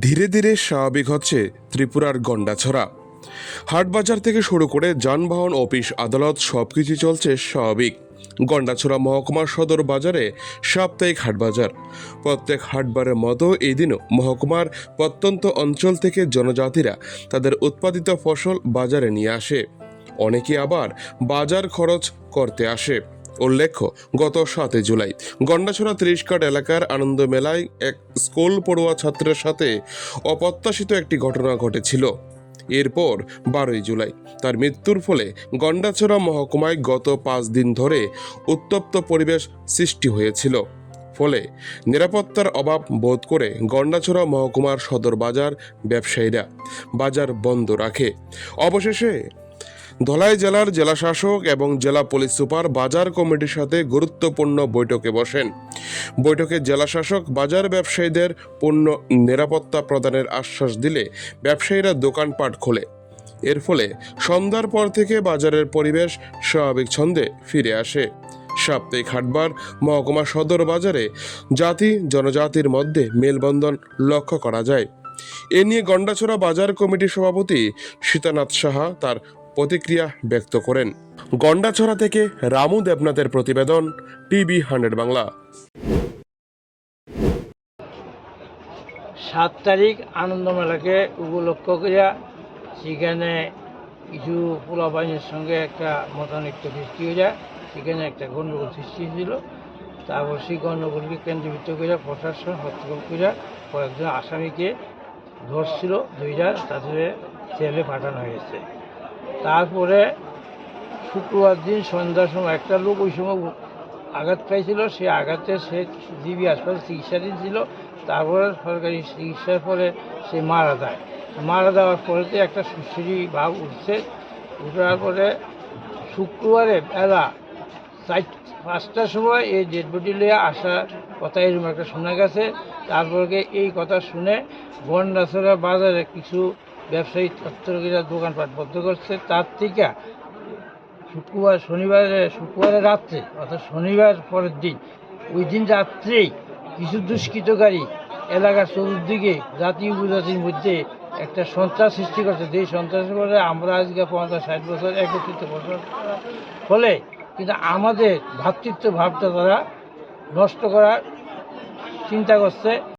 ধীরে ধীরে স্বাভাবিক হচ্ছে ত্রিপুরার গন্ডাছড়া। হাটবাজার থেকে শুরু করে যানবাহন, অফিস, আদালত সবকিছু চলছে স্বাভাবিক। গন্ডাছড়া মহকুমার সদর বাজারে সাপ্তাহিক হাটবাজার। প্রত্যেক হাটবারের মতো এই দিনও মহকুমার প্রত্যন্ত অঞ্চল থেকে জনজাতিরা তাদের উৎপাদিত ফসল বাজারে নিয়ে আসে। অনেকে আবার বাজার খরচ করতে আসে। উল্লেখ্য, গত সাতই জুলাই গন্ডাছড়া ত্রিশকাট এলাকার আনন্দ মেলায় এক স্কুল পড়ুয়া ছাত্রের সাথে অপ্রত্যাশিত একটি ঘটনা ঘটেছিল। এরপর বারোই জুলাই তার মৃত্যুর ফলে গন্ডাছড়া মহকুমায় গত পাঁচ দিন ধরে উত্তপ্ত পরিবেশ সৃষ্টি হয়েছিল। ফলে নিরাপত্তার অভাব বোধ করে গন্ডাছড়া মহকুমার সদর বাজার ব্যবসায়ীরা বাজার বন্ধ রাখে। অবশেষে ধলাই জেলার জেলা শাসক এবং জেলা পুলিশ সুপার বাজার কমিটির সাথে গুরুত্বপূর্ণ বৈঠকে বসেন। বৈঠকে জেলা শাসক, বাজার ব্যবসায়ীদের পূর্ণ নিরাপত্তা প্রদানের আশ্বাস দিলে ব্যবসায়ীরা দোকানপাট খোলে। এর ফলে সন্ধ্যার পর থেকে বাজারের পরিবেশ স্বাভাবিক ছন্দে ফিরে আসে। সাপ্তাহিক হাটবার মহকুমা সদর বাজারে জাতি জনজাতির মধ্যে মেলবন্ধন লক্ষ্য করা যায়। এ নিয়ে গন্ডাছড়া বাজার কমিটির সভাপতি সীতানাথ সাহা তার প্রতিক্রিয়া ব্যক্ত করেন। গন্ডাছড়া থেকে রামু দেবনাথের প্রতিবেদন, টিভি হান্ড্রেড বাংলা। সাত তারিখ আনন্দ মেলাকে উপলক্ষ করিয়া সেখানে কিছু পোলা বাহিনীর সঙ্গে একটা মতানৈক্য সৃষ্টি হয়ে যায় সেখানে একটা গণ্ডগোল সৃষ্টি হয়েছিল তারপর সেই গণ্ডগোলকে কেন্দ্রীভূত করে প্রশাসন হস্তক্ষেপ করে কয়েকজন আসামিকে ধরছিল দুইটা তাদের জেলে পাঠানো হয়েছে। তারপরে শুক্রবার দিন সন্ধ্যার সময় একটা লোক ওই সময় আঘাত পাইছিল, সে আঘাতে সে জিবি হাসপাতালে চিকিৎসাধীন ছিল। তারপরে সরকারি চিকিৎসার পরে সে মারা যায়। মারা যাওয়ার পরেতে একটা সুশ্রী ভাব উঠছে। উঠার পরে শুক্রবারে বেলা চার, পাঁচটার সময় এই ডেড বডি লিয়ে আসার কথা এরকম একটা শোনা গেছে। তারপরে এই কথা শুনে গন্ডাছড়া বাজারে কিছু ব্যবসায়ী তত্ত্বরা দোকানপাট বন্ধ করছে, তার থেকে শুক্রবার, শনিবারে, শুক্রবারে রাত্রে, অর্থাৎ শনিবার পরের দিন, ওই দিন রাত্রেই কিছু দুষ্কৃতকারী এলাকার চতুর্দিকে জাতি উপজাতির মধ্যে একটা সন্ত্রাস সৃষ্টি করছে। যেই সন্ত্রাসের ফলে আমরা আজকে পঞ্চাশ ষাট বছর একত্রিত বছর ফলে কিন্তু আমাদের ভ্রাতৃত্ব ভাবটা তারা নষ্ট করার চিন্তা করছে।